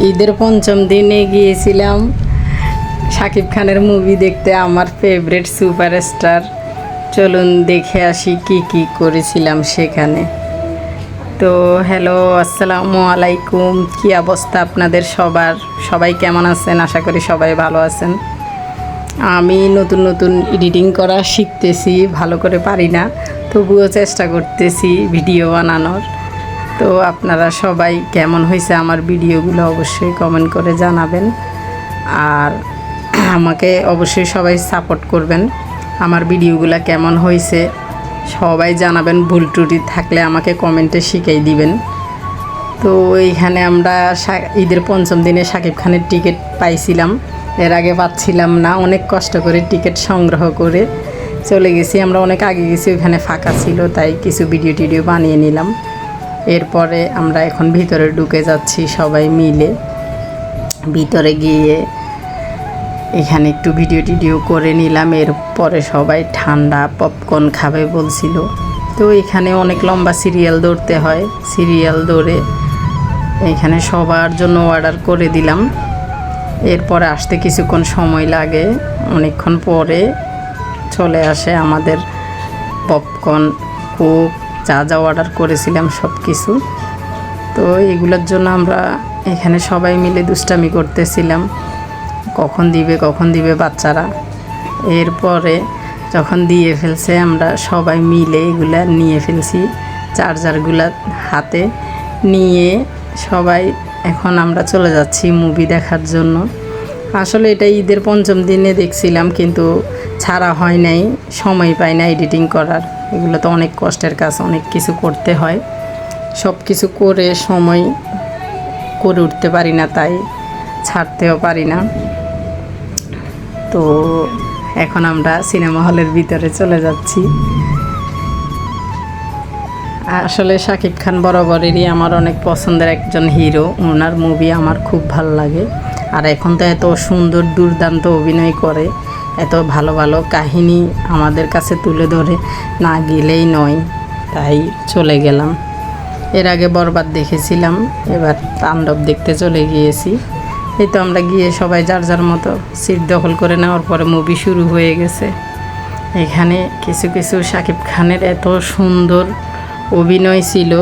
ঈদের পঞ্চম দিনে গিয়েছিলাম। শাকিব খানের মুভি দেখতে আমার ফেভারিট সুপারস্টার চলুন দেখে আসি কি কি করেছিলাম সেখানে। তো হ্যালো আসসালামু আলাইকুম। কি অবস্থা আপনাদের সবার? সবাই কেমন আছেন? আশা করি সবাই ভালো আছেন। আমি নতুন নতুন এডিটিং করা শিখতেছি, ভালো করে পারি না। তবুও চেষ্টা করতেছি ভিডিও বানানোর। তো আপনারা সবাই কেমন হয়েছে আমার ভিডিওগুলো অবশ্যই কমেন্ট করে জানাবেন। আর আমাকে অবশ্যই সবাই সাপোর্ট করবেন। আমার ভিডিওগুলো কেমন হয়েছে সবাই জানাবেন। ভুল ত্রুটি থাকলে আমাকে কমেন্টে শিখিয়ে দিবেন। তো এইখানে আমরা ঈদের পঞ্চম দিনে সাকিব খানের টিকিট পাইছিলাম। এর আগে পাচ্ছিলাম না। অনেক কষ্ট করে টিকিট সংগ্রহ করে চলে গেছি। আমরা অনেক আগে গেছি ওখানে ফাঁকা ছিল, তাই কিছু ভিডিও টিডিও বানিয়ে নিলাম। এরপরে আমরা এখন ভিতরে ঢুকে যাচ্ছি সবাই মিলে। ভিতরে গিয়ে এখানে একটু ভিডিও টিডিও করে নিলাম, এরপরে সবাই ঠান্ডা পপকর্ন খাবে বলছিল। তো এখানে অনেক লম্বা সিরিয়াল দৌড়তে হয়, সিরিয়াল দৌড়ে এখানে সবার জন্য অর্ডার করে দিলাম। এরপরে আসতে কিছুক্ষণ সময় লাগে, অনেকক্ষণ পরে চলে আসে আমাদের পপকর্ন কোক। যা যা অর্ডার করেছিলাম সব কিছু তো এগুলোর জন্য আমরা এখানে সবাই মিলে দুষ্টামি করতেছিলাম। কখন দিবে কখন দিবে বাচ্চারা। এরপরে যখন দিয়ে ফেলছে, আমরা সবাই মিলে এগুলা নিয়ে ফেলছি চার্জারগুলা হাতে। নিয়ে সবাই এখন আমরা চলে যাচ্ছি মুভি দেখার জন্য। আসলে এটা ঈদের পঞ্চম দিনে দেখছিলাম, কিন্তু ছাড়া হয় নাই, সময় পাই না এডিটিং করার। এগুলো তো অনেক কষ্টের কাজ, অনেক কিছু করতে হয়। সব কিছু করে সময় করে উঠতে পারি না, তাই ছাড়তেও পারি না। তো এখন আমরা সিনেমা হলের ভিতরে চলে যাচ্ছি। আসলে শাকিব খান বরাবরেরই আমার অনেক পছন্দের একজন হিরো। ওনার মুভি আমার খুব ভালো লাগে। আর এখন তো এত সুন্দর, দুর্দান্ত অভিনয় করে। এত ভালো ভালো কাহিনী আমাদের কাছে তুলে ধরে না গেলেই নয়, তাই চলে গেলাম। এর আগে বরবাদ দেখেছিলাম, এবার তাণ্ডব দেখতে চলে গিয়েছি। এই তো আমরা গিয়ে সবাই যার যার মতো সিট দখল করে নেওয়ার পরে মুভি শুরু হয়ে গেছে। এখানে কিছু কিছু শাকিব খানের এত সুন্দর অভিনয় ছিল,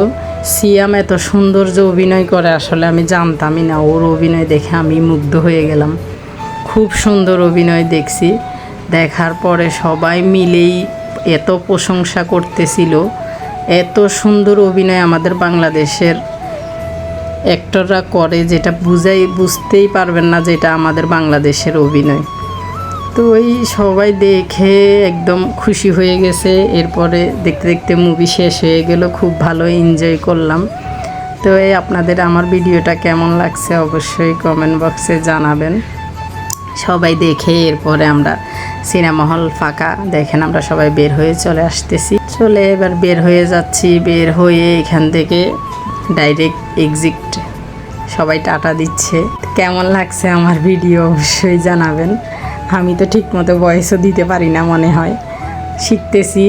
সিয়াম এত সুন্দর যে অভিনয় করে আসলে আমি জানতামই না, ওর অভিনয় দেখে আমি মুগ্ধ হয়ে গেলাম। খুব সুন্দর অভিনয় দেখছি। দেখার পরে সবাই মিলেই এত প্রশংসা করতেছিল। এত সুন্দর অভিনয় আমাদের বাংলাদেশের অ্যাক্টররা করে যেটা বুঝাই, বুঝতেই পারবেন না যেটা আমাদের বাংলাদেশের অভিনয়। তো ওই সবাই দেখে একদম খুশি হয়ে গেছে। এরপরে দেখতে দেখতে মুভি শেষ হয়ে গেল। খুব ভালো এনজয় করলাম। তো এই আপনাদের আমার ভিডিওটা কেমন লাগছে অবশ্যই কমেন্ট বক্সে জানাবেন। সবাই দেখে এরপরে আমরা সিনেমা হল ফাঁকা। দেখেন আমরা সবাই বের হয়ে চলে আসতেছি। চলে এবার বের হয়ে যাচ্ছি, বের হয়ে এখান থেকে ডাইরেক্ট এক্সিট সবাই টাটা দিচ্ছে। কেমন লাগছে আমার ভিডিও অবশ্যই জানাবেন। আমি তো ঠিকমতো বয়সও দিতে পারি না মনে হয়। শিখতেছি।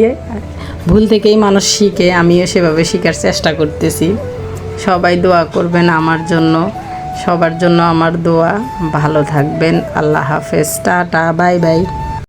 ভুল থেকেই মানুষ শিখে, আমিও সেভাবে শেখার চেষ্টা করতেছি। সবাই দোয়া করবেন আমার জন্য। সবার জন্য আমার দোয়া। ভালো থাকবেন। আল্লাহ হাফেজ। Tata bye bye.